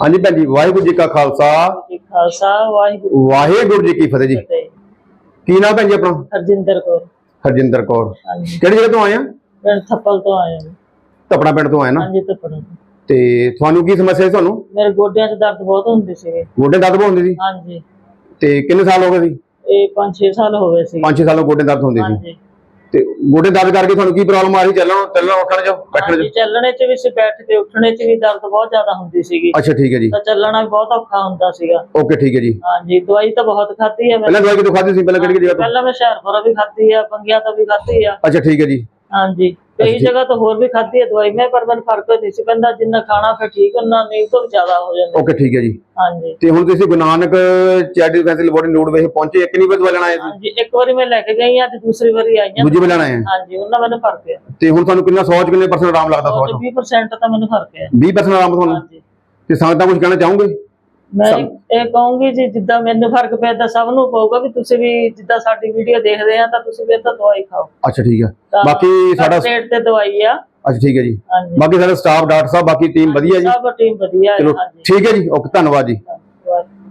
ਹਾਂਜੀ ਭੈਣ ਜੀ ਵਾਹਿਗੁਰੂ ਜੀ ਕਾ ਖਾਲਸਾ। ਜੀ ਖਾਲਸਾ ਵਾਹਿਗੁਰੂ ਵਾਹਿਗੁਰੂ ਜੀ ਕੀ ਫਤਿਹ ਜੀ। ਕੀ ਫਤਿਹ। ਕੀ ਨਾਮ ਭੈਣ ਜੀ ਆਪਣਾ? ਹਰਜਿੰਦਰ ਕੌਰ। ਹਰਜਿੰਦਰ ਕੌਰ। ਹਾਂਜੀ। ਕਿਹੜੀ ਜਗ੍ਹਾ ਤੋਂ ਆਏ ਆ? ਪਿੰਡ ਥੱਪਲ ਤੋਂ ਆਏ ਹਾਂ ਤਪੜਾ ਪਿੰਡ ਤੋਂ ਆਏ ਨਾ? ਹਾਂਜੀ ਥੱਪੜ ਤੇ। ਤੁਹਾਨੂੰ ਕੀ ਸਮੱਸਿਆ ਸੀ ਤੁਹਾਨੂੰ? ਮੇਰੇ ਗੋਡਿਆਂ 'ਚ ਦਰਦ ਬਹੁਤ ਹੁੰਦੀ ਸੀਗੇ। ਗੋਡੇ ਦਰਦ ਹੁੰਦੀ ਸੀ? ਹਾਂਜੀ। ਤੇ ਕਿੰਨੇ ਸਾਲ ਹੋ ਗਏ ਸੀ? ਇਹ 5-6 ਸਾਲ ਹੋ ਗਏ ਸੀ। 5-6 ਸਾਲੋਂ ਗੋਡੇ ਦਰਦ ਹੁੰਦੇ ਸੀ। ਹਾਂਜੀ। ਤੇ ਗੋਡੇ ਦਰਦ ਕਰਕੇ ਤੁਹਾਨੂੰ ਕੀ ਪ੍ਰੋਬਲਮ ਆ ਰਹੀ? ਚੱਲਣ ਚੱਲਣ ਉੱਠਣ ਚ ਬੈਠਣ ਹਾਂਜੀ ਚ ਚੱਲਣੇ 'ਚ ਵੀ ਸੀ ਬੈਠ ਕੇ ਉੱਠਣੇ 'ਚ ਵੀ ਦਰਦ ਬਹੁਤ ਜ਼ਿਆਦਾ ਹੁੰਦੀ ਸੀਗੀ। ਅੱਛਾ ਠੀਕ ਹੈ ਜੀ। ਤਾਂ ਚੱਲਣਾ ਵੀ ਬਹੁਤ ਔਖਾ ਹੁੰਦਾ ਸੀਗਾ। ਓਕੇ ਠੀਕ ਹੈ ਜੀ। ਹਾਂਜੀ ਦਵਾਈ ਤਾਂ ਬਹੁਤ ਖਾਧੀ ਹੈ ਮੈਂ। ਪਹਿਲਾਂ ਦਵਾਈ ਕਿਤੋਂ ਖਾਧੀ ਸੀ? ਪਹਿਲਾਂ ਕਿਹੜੀ ਕਿਹੜੀ ਜਗ੍ਹਾ ਪਹਿਲਾਂ ਮੈਂ ਹੁਸ਼ਿਆਰਪੁਰ ਵੀ ਖਾਧੀ ਆ ਬੰਗਿਆ ਤੋਂ ਵੀ ਖਾਧੀ ਆ। ਤੋਂ ਅੱਛਾ ਠੀਕ ਹੈ ਜੀ। ਹਾਂਜੀ। ਕਈ ਜਗ੍ਹਾ ਤੋਂ ਹੋਰ ਵੀ ਖਾਧੀ ਹੈ ਦਵਾਈ। ਮੈਂ ਪਰ ਮੈਨੂੰ ਫ਼ਰਕ ਨਹੀਂ ਸੀ ਪੈਂਦਾ। ਜਿੰਨਾ ਖਾਣਾ ਫਿਰ ਠੀਕ ਹੁੰਦਾ ਨਹੀਂ ਤਾਂ ਜ਼ਿਆਦਾ ਹੋ ਜਾਂਦਾ। ਓਕੇ ਠੀਕ ਹੈ ਜੀ। ਹਾਂਜੀ। ਤੇ ਹੁਣ ਤੁਸੀਂ ਗੁਰੂ ਨਾਨਕ ਚੈਰਿਟੀ ਫੈਸਿਲ ਬੋਡੀ ਨੋਡ ਵੇ ਪਹੁੰਚੇ ਇੱਕ ਨਹੀਂ ਵਾਰ ਦਵਾ ਲੈਣਾ ਆਏ ਸੀ ਹਾਂਜੀ ਇੱਕ ਵਾਰੀ ਮੈਂ ਲੈ ਕੇ ਗਈ ਆ ਤੇ ਦੂਸਰੀ ਵਾਰੀ ਆਈ ਆ ਦੂਜੀ ਵਾਰ ਲੈਣਾ ਆਏ ਹਾਂਜੀ ਉਹਨਾਂ ਮੈਨੂੰ ਫ਼ਰਕ ਹੈ। ਤੇ ਹੁਣ ਤੁਹਾਨੂੰ ਕਿੰਨਾ 100 ਚ ਕਿੰਨੇ ਪਰਸੈਂਟ ਆਰਾਮ ਲੱਗਦਾ 100 ਉਹ 20% ਤਾਂ ਮੈਨੂੰ ਫ਼ਰਕ ਹੈ। 20% ਆਰਾਮ ਤੁਹਾਨੂੰ? ਹਾਂਜੀ। ਤੇ ਸੰਗਤਾਂ ਕੁਝ ਕਹਿਣਾ ਚਾਹੋਗੇ? ਮੈਂ ਇਹ ਕਹੂੰਗੀ ਜੀ ਜਿੱਦਾਂ ਮੈਨੂੰ ਫ਼ਰਕ ਪੈਦਾ ਸਭ ਨੂੰ ਪਊਗਾ ਵੀ ਤੁਸੀਂ ਵੀ ਜਿੱਦਾਂ ਸਾਡੀ ਵੀਡੀਓ ਦੇਖਦੇ ਆ ਤਾਂ ਤੁਸੀਂ ਵੀ ਤਾਂ ਦਵਾਈ ਖਾਓ। ਅੱਛਾ ਠੀਕ ਹੈ ਤਾਂ ਬਾਕੀ ਸਾਡਾ ਰੇਟ ਤੇ ਦਵਾਈ ਆ। ਅੱਛਾ ਠੀਕ ਹੈ ਜੀ। ਬਾਕੀ ਸਾਡਾ ਸਟਾਫ ਡਾਕਟਰ ਸਾਹਿਬ ਬਾਕੀ ਟੀਮ ਵਧੀਆ ਜੀ। ਸਭ ਟੀਮ ਵਧੀਆ ਹੈ ਚਲੋ ਠੀਕ ਹੈ ਜੀ। ਓਕੇ ਧੰਨਵਾਦ ਜੀ।